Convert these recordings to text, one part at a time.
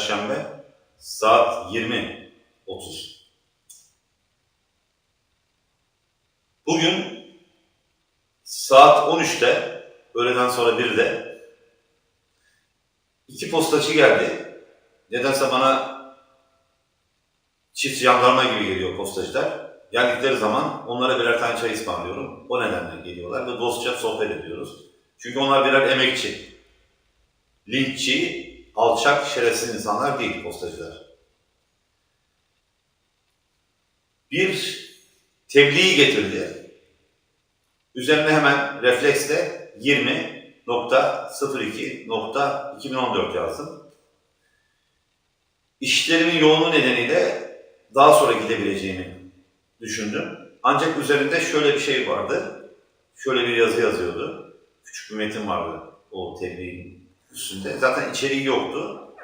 Perşembe saat 20.30 Bugün saat 13'te öğleden sonra 1'de iki postacı geldi. Nedense bana çift jandarma gibi geliyor postacılar. Geldikleri zaman onlara birer tane çay ısmarlıyorum. O nedenle geliyorlar ve dostça sohbet ediyoruz. Çünkü onlar birer emekçi. Linççi, alçak, şerefsiz insanlar değil postacılar. Bir tebliği getirdi. Üzerine hemen refleksle 20.02.2014 yazdım. İşlerimin yoğunluğu nedeniyle daha sonra gidebileceğimi düşündüm. Ancak üzerinde şöyle bir şey vardı. Şöyle bir yazı yazıyordu. Küçük bir metin vardı o tebliğin üstünde. Zaten içeriği yoktu.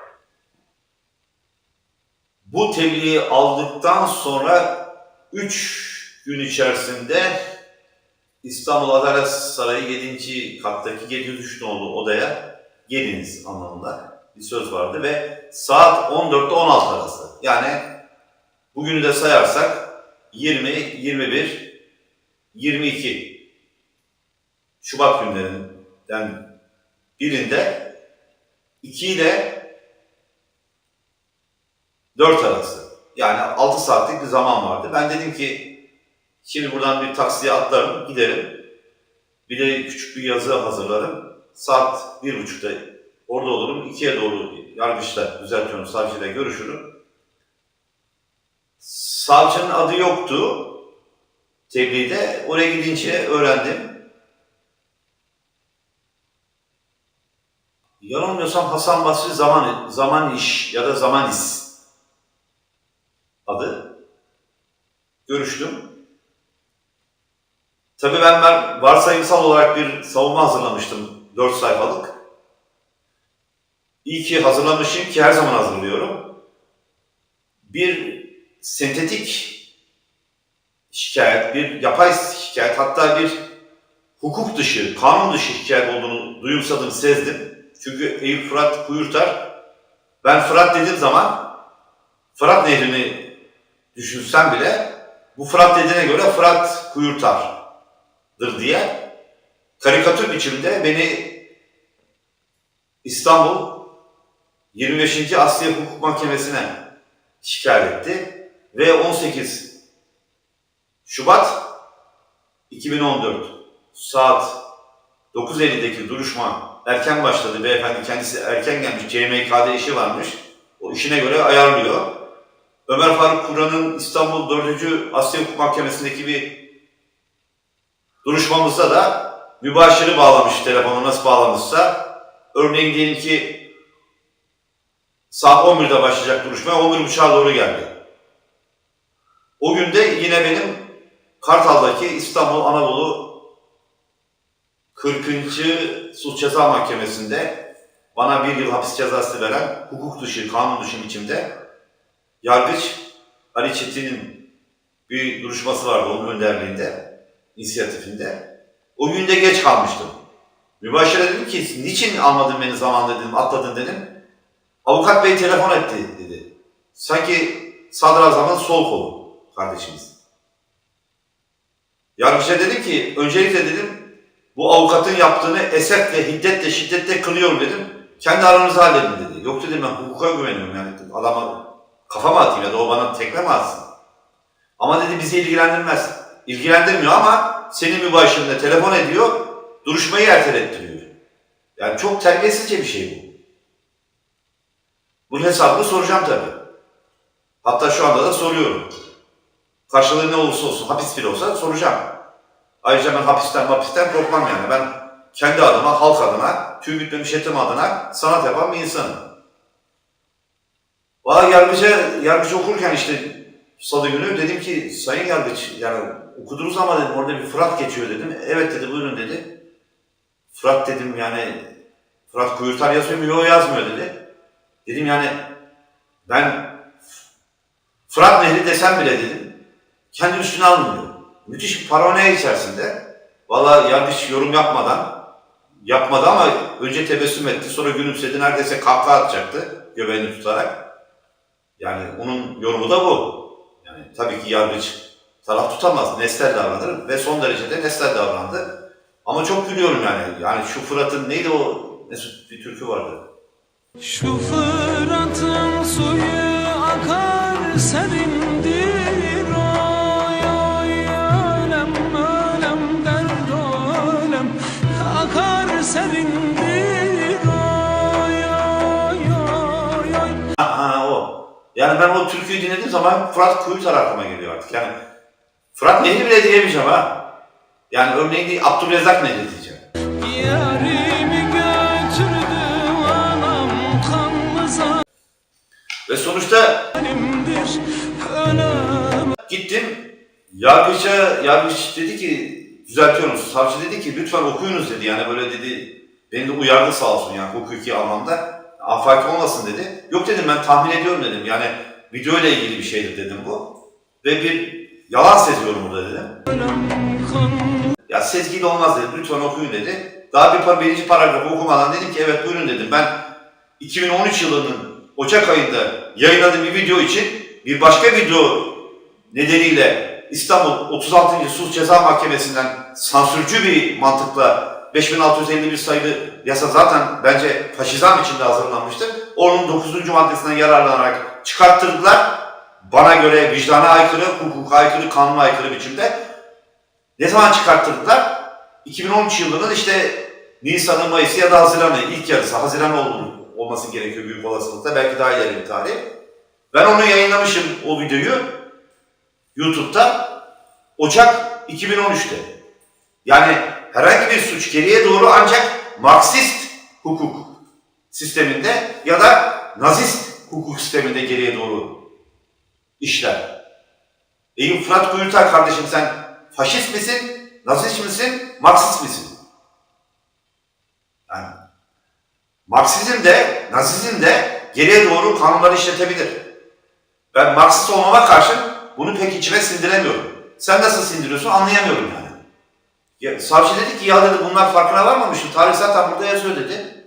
Bu tebliği aldıktan sonra 3 gün içerisinde İstanbul Adalet Sarayı 7. kattaki 703 nolu odaya geliniz anlamında bir söz vardı ve saat 14'te 16 arası. Yani bugünü de sayarsak 20, 21, 22 Şubat günlerinden birinde 2 ile 4 arası. Yani 6 saatlik bir zaman vardı. Ben dedim ki şimdi buradan bir taksiye atlarım, giderim. Bir de küçük bir yazı hazırlarım. Saat bir buçukta orada olurum. İkiye doğru yargıçla, düzeltiyorum, savcıyla görüşürüm. Savcının adı yoktu tebliğde. Oraya gidince öğrendim. Yanılmıyorsam Hasan Basri Zaman, Zaman İş ya da Zaman İs adı. Görüştüm. Tabii ben, varsayımsal olarak bir savunma hazırlamıştım. 4 sayfalık. İyi ki hazırlamışım ki her zaman hazırlıyorum. Bir sentetik şikayet, bir yapay şikayet, hatta bir hukuk dışı, kanun dışı şikayet olduğunu duyumsadım, sezdim. Çünkü Eyüp Fırat Kuyurtar, ben Fırat dediğim zaman Fırat Nehri'ni düşünsem bile bu Fırat dediğine göre Fırat Kuyurtar'dır diye karikatür biçimde beni İstanbul 25. Asya Hukuk Mahkemesi'ne şikayet etti ve 18 Şubat 2014 saat 9.50'deki duruşma erken başladı. Beyefendi kendisi erken gelmiş. CMK'da işi varmış. O işine göre ayarlıyor. Ömer Faruk Kur'an'ın İstanbul 4. Asya Hukuk Mahkemesi'ndeki bir duruşmamızda da mübaşiri bağlamış telefonu nasıl bağlamışsa. Örneğin diyelim ki saat 11'de başlayacak duruşma 11.30'a doğru geldi. O günde yine benim Kartal'daki İstanbul Anadolu 40. Suç Ceza Mahkemesi'nde bana bir yıl hapis cezası veren hukuk dışı, kanun dışı biçimde yargıç Ali Çetin'in bir duruşması vardı onun önderliğinde, inisiyatifinde. O günde geç kalmıştım. Mübaşire dedim ki niçin almadın beni zamanında dedim, atladın dedim. Avukat bey telefon etti dedi. Sanki sadrazamın sol kolu kardeşimiz. Yargıça dedim ki, öncelikle dedim, bu avukatın yaptığını esetle, hiddetle, şiddetle kınıyorum dedim. Kendi aranızda halledin dedi. Yok dedim ben hukuka güveniyorum yani adama kafama atayım ya da o bana tekme mi atsın? Ama dedi bizi ilgilendirmez. İlgilendirmiyor ama senin mübaşirinde telefon ediyor, duruşmayı ertelettiriyor. Yani çok terbiyesizce bir şey bu. Bunun hesabını soracağım tabii. Hatta şu anda da soruyorum. Karşılığı ne olursa olsun, hapis bile olsa soracağım. Ayrıca ben hapisten hapisten korkmam yani. Ben kendi adıma, halk adına, tüy bitmemiş etim adına sanat yapan bir insanım. Valla yargıca, yargıcı okurken işte salı günü dedim ki sayın yargıç yani okudunuz ama dedim orada bir Fırat geçiyor dedim. Evet dedi buyurun dedi. Fırat dedim yani Fırat Kuyurtar yazıyor mu? Yok yazmıyor dedi. Dedim yani ben Fırat Nehri desem bile dedim kendi üstüne almıyor. Müthiş paranoya içerisinde Valla yargıç yorum yapmadan, yapmadı ama önce tebessüm etti, sonra gülümsedi, neredeyse kahkaha atacaktı göbeğini tutarak. Yani onun yorumu da bu. Yani tabii ki yargıç taraf tutamaz, nesnel davranır ve son derecede nesnel davrandı. Ama çok gülüyorum yani. Yani şu Fırat'ın neydi o Mesut bir türkü vardı. Şu Fırat'ın suyu akar serindir Yani ben o türküyü dinlediğim zaman Fırat Kuyutar aklıma geliyor artık. Yani Fırat Nehri bile diyemeyeceğim ha. Yani örneğin değil, Abdülrezzak Nehri diyeceğim. Yarimi götürdü anam kanlı Ve sonuçta Gittim, yargıça, yargıç dedi ki, düzeltiyorum, savcı dedi ki lütfen okuyunuz dedi. Yani böyle dedi, beni de uyardı sağ olsun yani hukuki anlamda. Afaki olmasın dedi. Yok dedim ben tahmin ediyorum dedim. Yani video ile ilgili bir şeydir dedim bu. Ve bir yalan seziyorum burada dedim. Ya sezgiyle olmaz dedi, lütfen okuyun dedi. Daha bir par birinci paragrafı okumadan dedim ki evet buyurun dedim. Ben 2013 yılının Ocak ayında yayınladığım bir video için bir başka video nedeniyle İstanbul 36. Sulh Ceza Mahkemesi'nden sansürcü bir mantıkla 5651 sayılı yasa zaten bence faşizan içinde hazırlanmıştır. Onun 9. maddesinden yararlanarak çıkarttırdılar. Bana göre vicdana aykırı, hukuka aykırı, kanuna aykırı biçimde. Ne zaman çıkarttırdılar? 2013 yılının işte Nisan'ı, Mayıs'ı ya da Haziran'ı, ilk yarısı, Haziran olduğunu olması gerekiyor büyük olasılıkla. Belki daha ileri bir tarih. Ben onu yayınlamışım o videoyu YouTube'da Ocak 2013'te. Yani herhangi bir suç geriye doğru ancak Marksist hukuk sisteminde ya da Nazist hukuk sisteminde geriye doğru işler. Eyüp Fırat Kuyutar kardeşim sen faşist misin, nazist misin, Marksist misin? Yani Marksizm de, Nazizm de geriye doğru kanunları işletebilir. Ben Marksist olmama karşın bunu pek içime sindiremiyorum. Sen nasıl sindiriyorsun anlayamıyorum yani. Ya, savcı dedi ki ya dedi bunlar farkına varmamışım. Tarih zaten burada yazıyor dedi.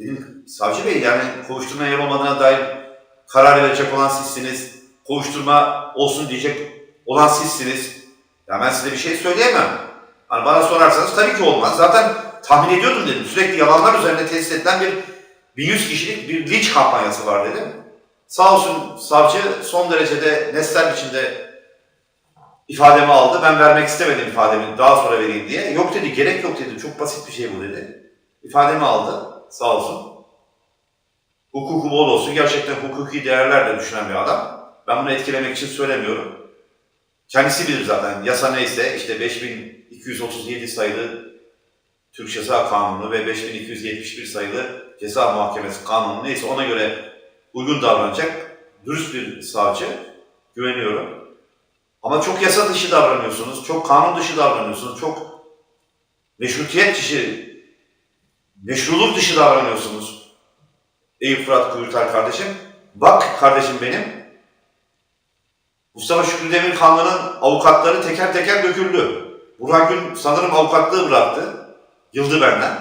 Dedim savcı bey yani kovuşturma yer olmadığına dair karar verecek olan sizsiniz. Kovuşturma olsun diyecek olan sizsiniz. Ya ben size bir şey söyleyemem. Hani bana sorarsanız tabii ki olmaz. Zaten tahmin ediyordum dedim. Sürekli yalanlar üzerine tesis edilen bir 1100 kişilik bir linç kampanyası var dedim. Sağ olsun savcı son derecede nesnel biçimde ifademi aldı. Ben vermek istemedim ifademi daha sonra vereyim diye. Yok dedi gerek yok dedi. Çok basit bir şey bu dedi. İfademi aldı sağ olsun. Hukuku bol olsun. Gerçekten hukuki değerlerle düşünen bir adam. Ben bunu etkilemek için söylemiyorum. Kendisi bilir zaten. Yasa neyse işte 5237 sayılı Türk Ceza Kanunu ve 5271 sayılı Ceza Mahkemesi Kanunu neyse ona göre uygun davranacak dürüst bir savcı. Güveniyorum. Ama çok yasa dışı davranıyorsunuz, çok kanun dışı davranıyorsunuz, çok meşrutiyet dışı, meşruluk dışı davranıyorsunuz. Eyüp Fırat Kuyurtar kardeşim. Bak kardeşim benim, Mustafa Şükrü Demirkanlı'nın avukatları teker teker döküldü. Burhan Gül sanırım avukatlığı bıraktı. Yıldı benden.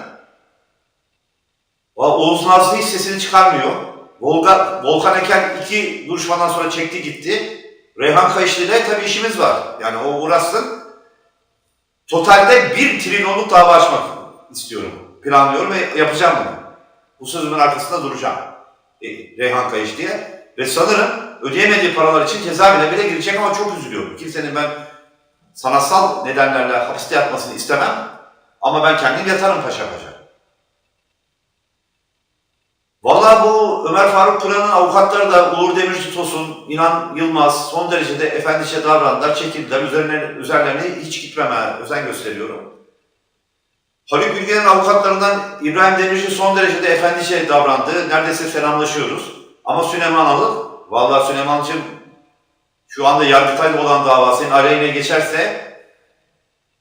Oğuz Nazlı hiç sesini çıkarmıyor. Volga, Volkan Eker iki duruşmadan sonra çekti gitti. Reyhan Kayışlı ile tabii işimiz var. Yani o uğraşsın. Totalde bir trilyonluk dava açmak istiyorum. Planlıyorum ve yapacağım bunu. Bu sözümün arkasında duracağım. E, Reyhan Kayış diye. Ve sanırım ödeyemediği paralar için cezaevine bile girecek ama çok üzülüyorum. Kimsenin ben sanatsal nedenlerle hapiste yatmasını istemem. Ama ben kendim yatarım paşa paşa. Vallahi bu Ömer Faruk Kur'an'ın avukatları da Uğur Demirci Tosun, İnan Yılmaz son derecede efendiçe davrandılar, çekildiler. Üzerine, üzerlerine hiç gitmeme özen gösteriyorum. Haluk Bilge'nin avukatlarından İbrahim Demirci son derecede efendiçe davrandı. Neredeyse selamlaşıyoruz. Ama Süleyman Alık, vallahi Süleyman'cığım şu anda Yargıtay'da olan davasının aleyhine geçerse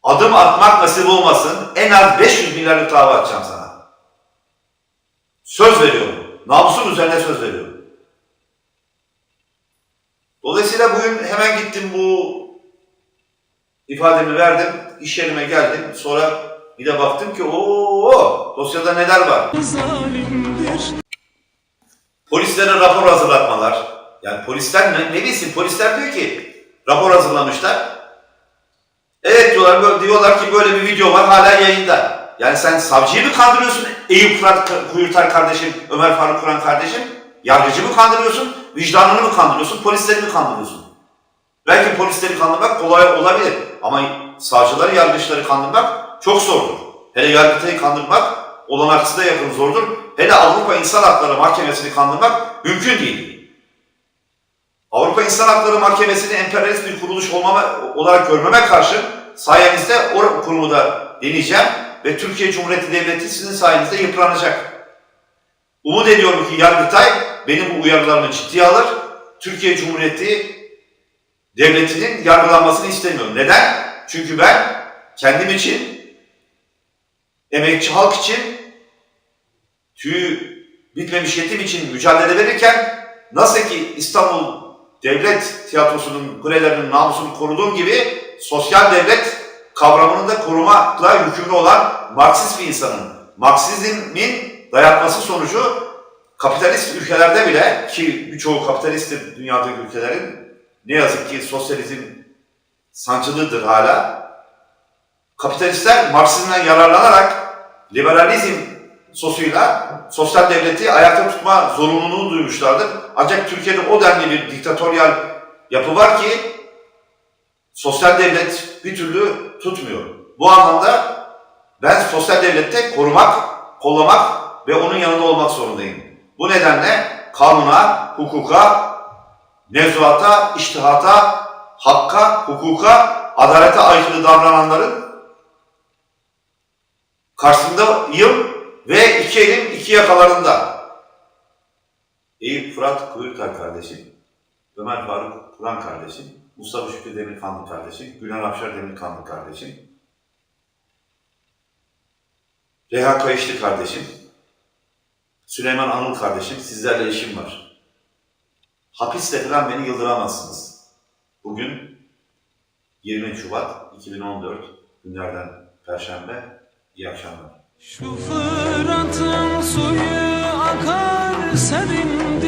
adım atmak nasip olmasın en az 500 milyarlık dava açacağım sana. Söz veriyorum. Namusum üzerine söz veriyorum. Dolayısıyla bugün hemen gittim bu ifademi verdim, iş yerime geldim. Sonra bir de baktım ki o dosyada neler var. zalimdir Polislere rapor hazırlatmalar. Yani polisler ne, ne bilsin? Polisler diyor ki rapor hazırlamışlar. Evet diyorlar, diyorlar ki böyle bir video var hala yayında. Yani sen savcıyı mı kandırıyorsun Eyüp Fırat Kuyurtar kardeşim, Ömer Faruk Kur'an kardeşim? Yargıcı mı kandırıyorsun? Vicdanını mı kandırıyorsun? Polisleri mi kandırıyorsun? Belki polisleri kandırmak kolay olabilir. Ama savcıları, yargıçları kandırmak çok zordur. Hele yargıtayı kandırmak olanaksıza yakın zordur. Hele Avrupa İnsan Hakları Mahkemesi'ni kandırmak mümkün değil. Avrupa İnsan Hakları Mahkemesi'ni emperyalist bir kuruluş olmama, olarak görmeme karşın sayenizde o kurumu da deneyeceğim ve Türkiye Cumhuriyeti Devleti sizin sayenizde yıpranacak. Umut ediyorum ki Yargıtay benim bu uyarılarımı ciddiye alır. Türkiye Cumhuriyeti devletinin yargılanmasını istemiyorum. Neden? Çünkü ben kendim için, emekçi halk için, tüyü bitmemiş yetim için mücadele verirken nasıl ki İstanbul Devlet Tiyatrosu'nun kulelerinin namusunu koruduğum gibi sosyal devlet kavramını da korumakla yükümlü olan Marksist bir insanım. Marksizmin dayatması sonucu kapitalist ülkelerde bile ki birçoğu kapitalisttir dünyadaki ülkelerin ne yazık ki sosyalizm sancılıdır hala. Kapitalistler Marksizmden yararlanarak liberalizm sosuyla sosyal devleti ayakta tutma zorunluluğunu duymuşlardır. Ancak Türkiye'de o denli bir diktatöryal yapı var ki sosyal devlet bir türlü tutmuyor. Bu anlamda ben sosyal devlette korumak, kollamak ve onun yanında olmak zorundayım. Bu nedenle kanuna, hukuka, mevzuata, iştihata, hakka, hukuka, adalete aykırı davrananların karşısındayım ve iki elim iki yakalarında. Eyüp Fırat Kuyurtar kardeşim, Ömer Faruk Kur'an kardeşim, Mustafa Şükrü Demirkanlı kardeşim, Gülen Afşar Demirkanlı kardeşim, Reha Kayışlı kardeşim, Süleyman Anıl kardeşim, sizlerle işim var. Hapiste falan beni yıldıramazsınız. Bugün 20 Şubat 2014 günlerden Perşembe. İyi akşamlar. Şu Fırat'ın suyu akar serindir